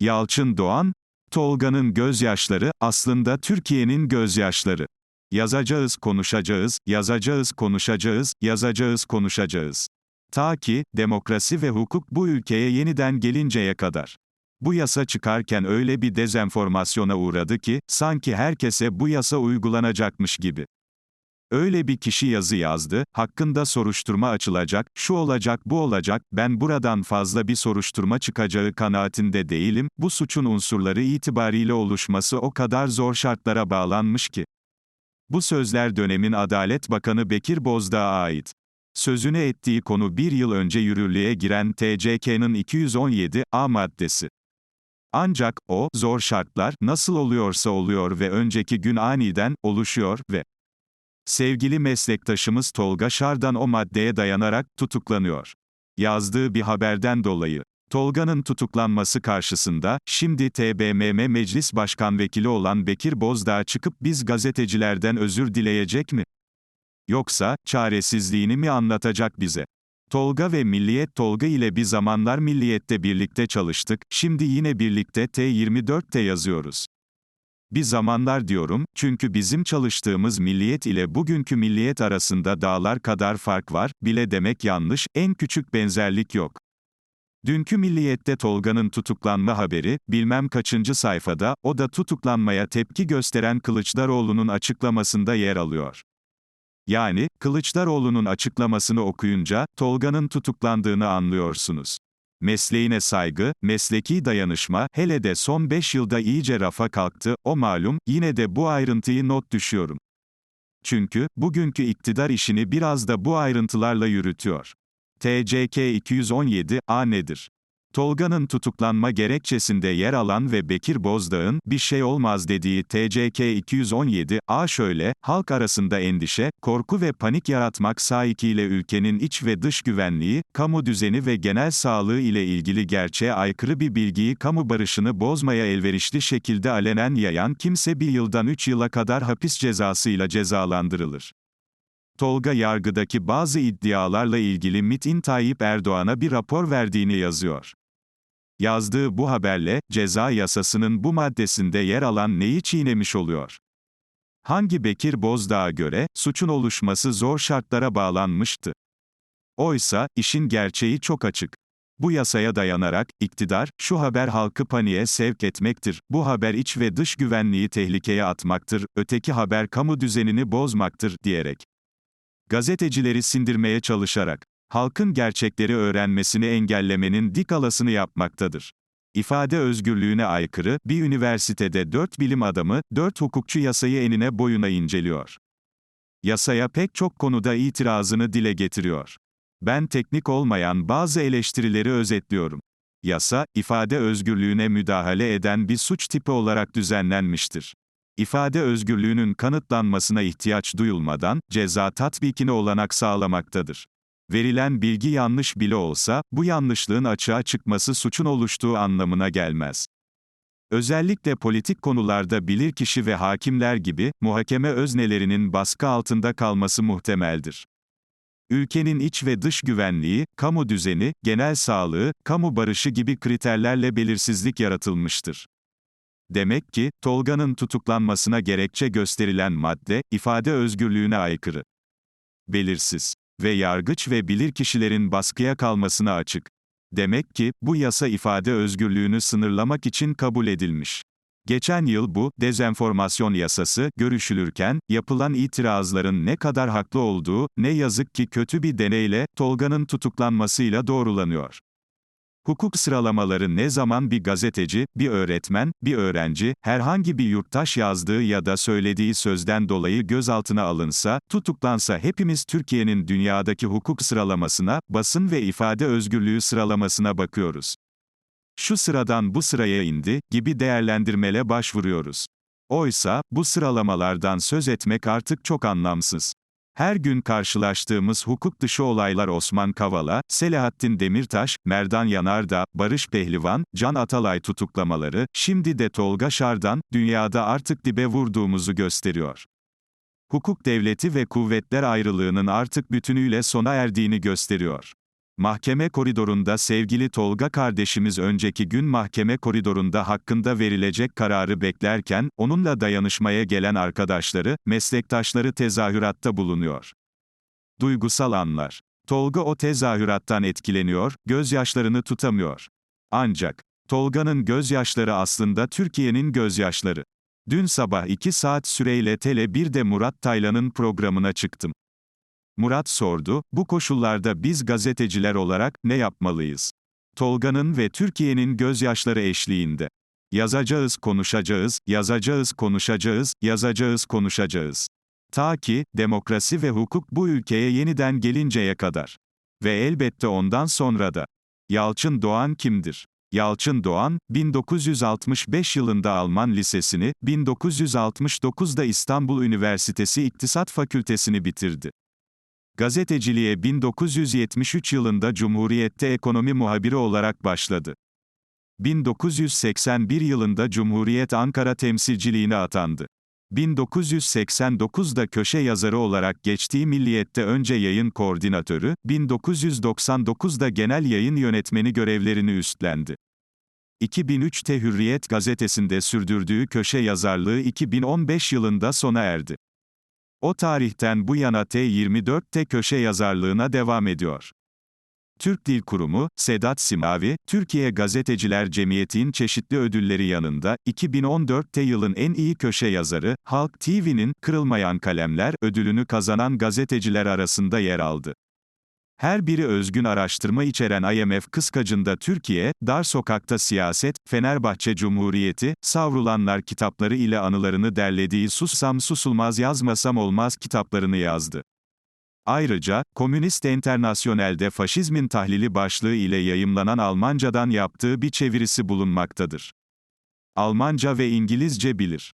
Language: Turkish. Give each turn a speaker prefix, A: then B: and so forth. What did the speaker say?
A: Yalçın Doğan, Tolga'nın gözyaşları, aslında Türkiye'nin gözyaşları. Yazacağız, konuşacağız, yazacağız, konuşacağız, yazacağız, konuşacağız. Ta ki, demokrasi ve hukuk bu ülkeye yeniden gelinceye kadar. Bu yasa çıkarken öyle bir dezenformasyona uğradı ki, sanki herkese bu yasa uygulanacakmış gibi. Öyle bir kişi yazı yazdı, hakkında soruşturma açılacak, şu olacak bu olacak, ben buradan fazla bir soruşturma çıkacağı kanaatinde değilim, bu suçun unsurları itibariyle oluşması o kadar zor şartlara bağlanmış ki. Bu sözler dönemin Adalet Bakanı Bekir Bozdağ'a ait. Sözünü ettiği konu bir yıl önce yürürlüğe giren TCK'nın 217 A maddesi. Ancak, o, zor şartlar, nasıl oluyorsa oluyor ve önceki gün aniden, oluşuyor ve Sevgili meslektaşımız Tolga Şardan o maddeye dayanarak tutuklanıyor. Yazdığı bir haberden dolayı. Tolga'nın tutuklanması karşısında, şimdi TBMM Meclis Başkan Vekili olan Bekir Bozdağ çıkıp biz gazetecilerden özür dileyecek mi? Yoksa, çaresizliğini mi anlatacak bize? Tolga ve Milliyet Tolga ile bir zamanlar Milliyet'te birlikte çalıştık, şimdi yine birlikte T24'te yazıyoruz. Bir zamanlar diyorum, çünkü bizim çalıştığımız milliyet ile bugünkü milliyet arasında dağlar kadar fark var, bile demek yanlış, en küçük benzerlik yok. Dünkü milliyette Tolga'nın tutuklanma haberi, bilmem kaçıncı sayfada, o da tutuklanmaya tepki gösteren Kılıçdaroğlu'nun açıklamasında yer alıyor. Yani, Kılıçdaroğlu'nun açıklamasını okuyunca, Tolga'nın tutuklandığını anlıyorsunuz. Mesleğine saygı, mesleki dayanışma, hele de son 5 yılda iyice rafa kalktı, o malum, yine de bu ayrıntıyı not düşüyorum. Çünkü, bugünkü iktidar işini biraz da bu ayrıntılarla yürütüyor. TCK 217, A nedir? Tolga'nın tutuklanma gerekçesinde yer alan ve Bekir Bozdağ'ın bir şey olmaz dediği TCK 217 A şöyle, halk arasında endişe, korku ve panik yaratmak sahikiyle ülkenin iç ve dış güvenliği, kamu düzeni ve genel sağlığı ile ilgili gerçeğe aykırı bir bilgiyi kamu barışını bozmaya elverişli şekilde alenen yayan kimse bir yıldan 3 yıla kadar hapis cezasıyla cezalandırılır. Tolga yargıdaki bazı iddialarla ilgili MİT'in Tayyip Erdoğan'a bir rapor verdiğini yazıyor. Yazdığı bu haberle, ceza yasasının bu maddesinde yer alan neyi çiğnemiş oluyor? Hangi Bekir Bozdağ'a göre, suçun oluşması zor şartlara bağlanmıştı? Oysa, işin gerçeği çok açık. Bu yasaya dayanarak, iktidar, şu haber halkı paniğe sevk etmektir, bu haber iç ve dış güvenliği tehlikeye atmaktır, öteki haber kamu düzenini bozmaktır, diyerek. Gazetecileri sindirmeye çalışarak, halkın gerçekleri öğrenmesini engellemenin dik alasını yapmaktadır. İfade özgürlüğüne aykırı, bir üniversitede dört bilim adamı, dört hukukçu yasayı enine boyuna inceliyor. Yasaya pek çok konuda itirazını dile getiriyor. Ben teknik olmayan bazı eleştirileri özetliyorum. Yasa, ifade özgürlüğüne müdahale eden bir suç tipi olarak düzenlenmiştir. İfade özgürlüğünün kanıtlanmasına ihtiyaç duyulmadan, ceza tatbikine olanak sağlamaktadır. Verilen bilgi yanlış bile olsa, bu yanlışlığın açığa çıkması suçun oluştuğu anlamına gelmez. Özellikle politik konularda bilirkişi ve hakimler gibi, muhakeme öznelerinin baskı altında kalması muhtemeldir. Ülkenin iç ve dış güvenliği, kamu düzeni, genel sağlığı, kamu barışı gibi kriterlerle belirsizlik yaratılmıştır. Demek ki, Tolga'nın tutuklanmasına gerekçe gösterilen madde, ifade özgürlüğüne aykırı. Belirsiz ve yargıç ve bilirkişilerin baskıya kalmasına açık. Demek ki, bu yasa ifade özgürlüğünü sınırlamak için kabul edilmiş. Geçen yıl bu, dezenformasyon yasası, görüşülürken, yapılan itirazların ne kadar haklı olduğu, ne yazık ki kötü bir deneyle, Tolga'nın tutuklanmasıyla doğrulanıyor. Hukuk sıralamaları ne zaman bir gazeteci, bir öğretmen, bir öğrenci, herhangi bir yurttaş yazdığı ya da söylediği sözden dolayı gözaltına alınsa, tutuklansa hepimiz Türkiye'nin dünyadaki hukuk sıralamasına, basın ve ifade özgürlüğü sıralamasına bakıyoruz. Şu sıradan bu sıraya indi, gibi değerlendirmele başvuruyoruz. Oysa, bu sıralamalardan söz etmek artık çok anlamsız. Her gün karşılaştığımız hukuk dışı olaylar Osman Kavala, Selahattin Demirtaş, Merdan Yanardağ, Barış Pehlivan, Can Atalay tutuklamaları, şimdi de Tolga Şardan, dünyada artık dibe vurduğumuzu gösteriyor. Hukuk devleti ve kuvvetler ayrılığının artık bütünüyle sona erdiğini gösteriyor. Mahkeme koridorunda sevgili Tolga kardeşimiz önceki gün mahkeme koridorunda hakkında verilecek kararı beklerken, onunla dayanışmaya gelen arkadaşları, meslektaşları tezahüratta bulunuyor. Duygusal anlar. Tolga o tezahürattan etkileniyor, gözyaşlarını tutamıyor. Ancak, Tolga'nın gözyaşları aslında Türkiye'nin gözyaşları. Dün sabah 2 saat süreyle Tele1'de Murat Taylan'ın programına çıktım. Murat sordu, bu koşullarda biz gazeteciler olarak ne yapmalıyız? Tolga'nın ve Türkiye'nin gözyaşları eşliğinde. Yazacağız, konuşacağız, yazacağız, konuşacağız, yazacağız, konuşacağız. Ta ki, demokrasi ve hukuk bu ülkeye yeniden gelinceye kadar. Ve elbette ondan sonra da. Yalçın Doğan kimdir? Yalçın Doğan, 1965 yılında Alman Lisesi'ni, 1969'da İstanbul Üniversitesi İktisat Fakültesini bitirdi. Gazeteciliğe 1973 yılında Cumhuriyet'te ekonomi muhabiri olarak başladı. 1981 yılında Cumhuriyet Ankara temsilciliğine atandı. 1989'da köşe yazarı olarak geçtiği Milliyet'te önce yayın koordinatörü, 1999'da genel yayın yönetmeni görevlerini üstlendi. 2003'te Hürriyet gazetesinde sürdürdüğü köşe yazarlığı 2015 yılında sona erdi. O tarihten bu yana T24'te köşe yazarlığına devam ediyor. Türk Dil Kurumu, Sedat Simavi, Türkiye Gazeteciler Cemiyeti'nin çeşitli ödülleri yanında, 2014'te yılın en iyi köşe yazarı, Halk TV'nin Kırılmayan Kalemler ödülünü kazanan gazeteciler arasında yer aldı. Her biri özgün araştırma içeren IMF kıskacında Türkiye, Dar Sokakta Siyaset, Fenerbahçe Cumhuriyeti, Savrulanlar kitapları ile anılarını derlediği Sussam Susulmaz Yazmasam Olmaz kitaplarını yazdı. Ayrıca, Komünist Enternasyonel'de faşizmin tahlili başlığı ile yayımlanan Almancadan yaptığı bir çevirisi bulunmaktadır. Almanca ve İngilizce bilir.